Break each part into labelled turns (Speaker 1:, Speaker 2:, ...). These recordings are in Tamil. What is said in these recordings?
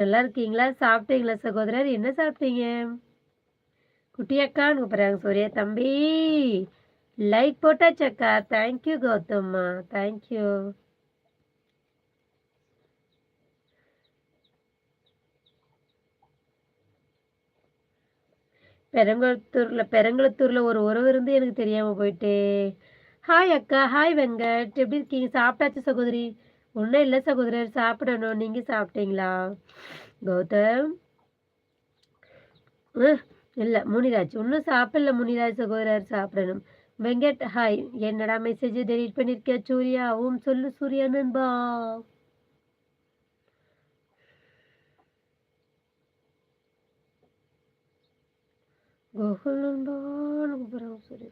Speaker 1: நல்லா இருக்கீங்களா? சாப்பிட்டீங்களா சகோதரர்? என்ன சாப்பிட்டீங்க? குட்டியக்கான்னு கூப்பிட்றாங்க சூர்யா தம்பி. லைக் போட்டாச்சக்கா தேங்க்யூ கௌதம்மா. தேங்க்யூ பெரங்குளத்தூர்ல பெரங்குளத்தூர்ல ஒரு உறவு இருந்து எனக்கு தெரியாம போயிட்டே. ஹாய் அக்கா. ஹாய் வெங்கட். எப்படி இருக்கீங்க? சாப்பிட்டாச்சு சகோதரி? ஒன்றும் இல்லை சகோதரர் சாப்பிடணும். நீங்க சாப்பிட்டீங்களா? கௌதம்? இல்லை இல்ல முனிராஜ். ஒன்றும் சாப்பிடல முனிராஜ் சகோதரர் சாப்பிடணும். வெங்கட் ஹாய். என்னடா மெசேஜ் டெலிட் பண்ணிருக்க சூர்யா ஓம் சொல்லு சூர்யா நண்பா. கோகுல் நண்பா கூப்பிடுறாங்க சூர்யா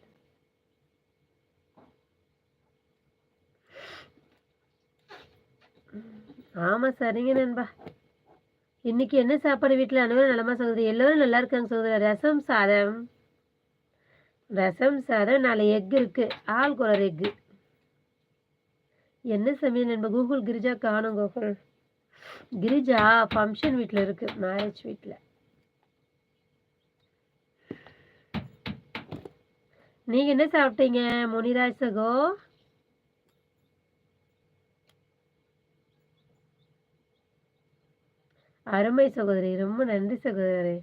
Speaker 1: ஆமா சரிங்க நண்பா. இன்னைக்கு என்ன சாப்பாடு வீட்டில் அனைவரும் நலமா சகோதரி? எல்லோரும் நல்லா இருக்காங்க சகோதரி. ரசம் சாதம். ரசம் சாதம் நாலு எக் இருக்கு. ஆள் குளர் எக்கு. என்ன சமையல் நண்பா? கூகுள் கிரிஜா காணும் கூகுள். கிரிஜா ஃபங்க்ஷன் வீட்டில் இருக்கு. மேரேஜ் வீட்டில் நீங்க என்ன சாப்பிட்டீங்க? முனிராஜ் சகோ? அருமை சகோதரி ரொம்ப நன்றி சகோதரி.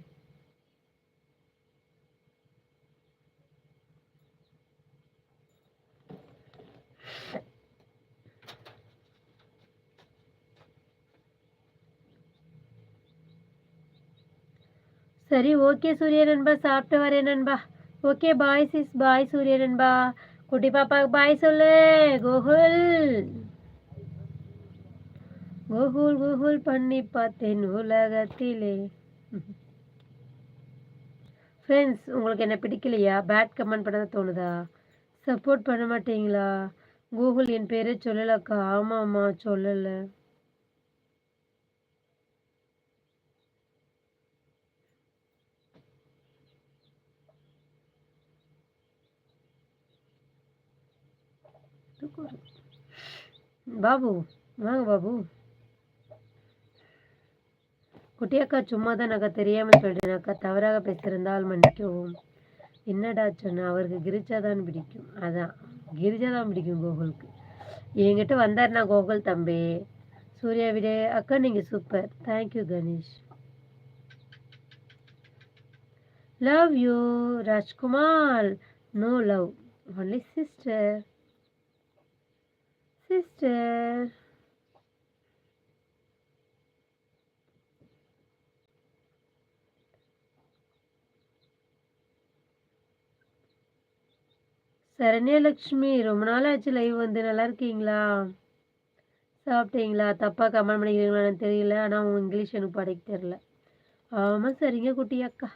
Speaker 1: சரி ஓகே சூரிய நண்பா சாப்பிட்டு வரேன் நண்பா. ஓகே பாய் சிஸ் பாய் சூரிய நண்பா. குட்டி பாப்பாவுக்கு பாய் சொல்லு கோகுல். கூகுள் கூகுள் பண்ணி பார்த்தேன் உலகத்திலே. ஃப்ரெண்ட்ஸ் உங்களுக்கு என்ன பிடிக்கலையா? பேட் கமெண்ட் பண்ண தோணுதா? சப்போர்ட் பண்ண மாட்டீங்களா? கூகுள் என் பேரே சொல்லலக்கா. ஆமாம்மா சொல்லலை. பாபு வாங்க பாபு. குட்டியக்கா சும்மா தான் அக்கா தெரியாமல் சொல்கிறேனாக்கா அக்கா. தவறாக பேசியிருந்தால் மன்னிக்கவும். என்னடா சொன்ன? அவருக்கு கிரிஜா தான் பிடிக்கும். அதான். கிரிஜா தான் பிடிக்கும் கோகுலுக்கு. என்கிட்ட வந்தாருனா கோகுல் தம்பி. சூர்யா விட. அக்கா நீங்கள் super thank you Ganesh. Love you Rajkumar. No love only sister sister Saranyalakshmi ரொம்ப நாள் ஆச்சு லைவ் வந்து. நல்லா இருக்கீங்களா? சாப்பிட்டீங்களா? தப்பாக கமெண்ட் பண்ணிக்கிறீங்களான்னு தெரியல. ஆனால் உங்கள் இங்கிலீஷ் எனக்கு படிக்க தெரில ஆமா சரிங்க குட்டி அக்கா.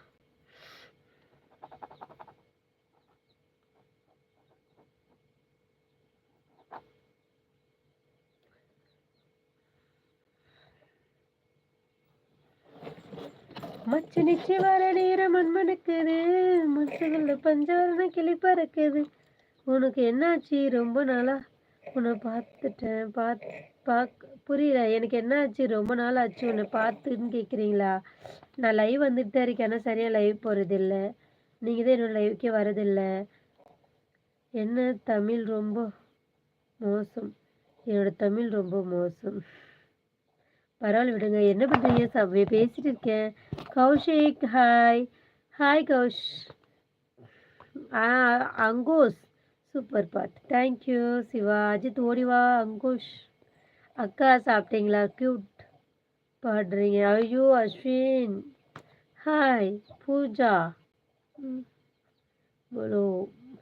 Speaker 1: மச்சு நிச்சு வர நேரம் மண்மனுக்குது மனசுக்குள்ள பஞ்சவரண கிளி பறக்குது. உனக்கு என்னாச்சு? ரொம்ப நாளா உன்னை பார்த்துட்டேன். பாத் பாக் புரியல. எனக்கு என்னாச்சு? ரொம்ப நாள் ஆச்சு உன்னை பார்த்துன்னு கேட்குறீங்களா நான் லைவ் வந்துட்டு தான் இருக்கேன். ஆனால் சரியாக லைவ் போகிறது இல்லை நீங்கள் தான் என்னோட லைவுக்கே வரதில்லை. என்ன? தமிழ் ரொம்ப மோசம். என்னோட தமிழ் ரொம்ப மோசம். பரவாயில்ல விடுங்க. என்ன பண்ணுறீங்க சவ்வே பேசிட்டு இருக்கேன். Kaushik hi hi Kaush. ஆ அங்கோஸ். சூப்பர் பாட் தேங்க்யூ சிவா அஜித் ஓடிவா அங்குஷ் அக்கா சாப்பிட்டீங்களா க்யூட் பாடுறீங்க ஐயோ அஸ்வின் ஹாய் பூஜா ம், போலோ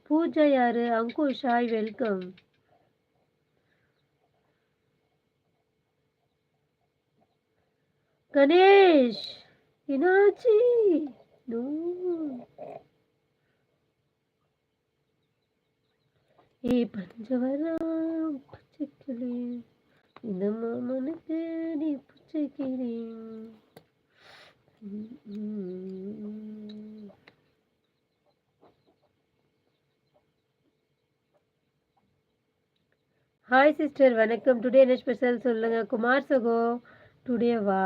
Speaker 1: பூஜா யாரு அங்குஷ் ஹாய் வெல்கம் கணேஷ் ஏ பஞ்சவரம் பச்சைக்கிளி. இந்த மாமனுக்கு நீ பச்சைக்கிளி. ஹாய் சிஸ்டர் வணக்கம். டுடே என்ன ஸ்பெஷல் சொல்லுங்க? குமார் சகோ டுடே வா?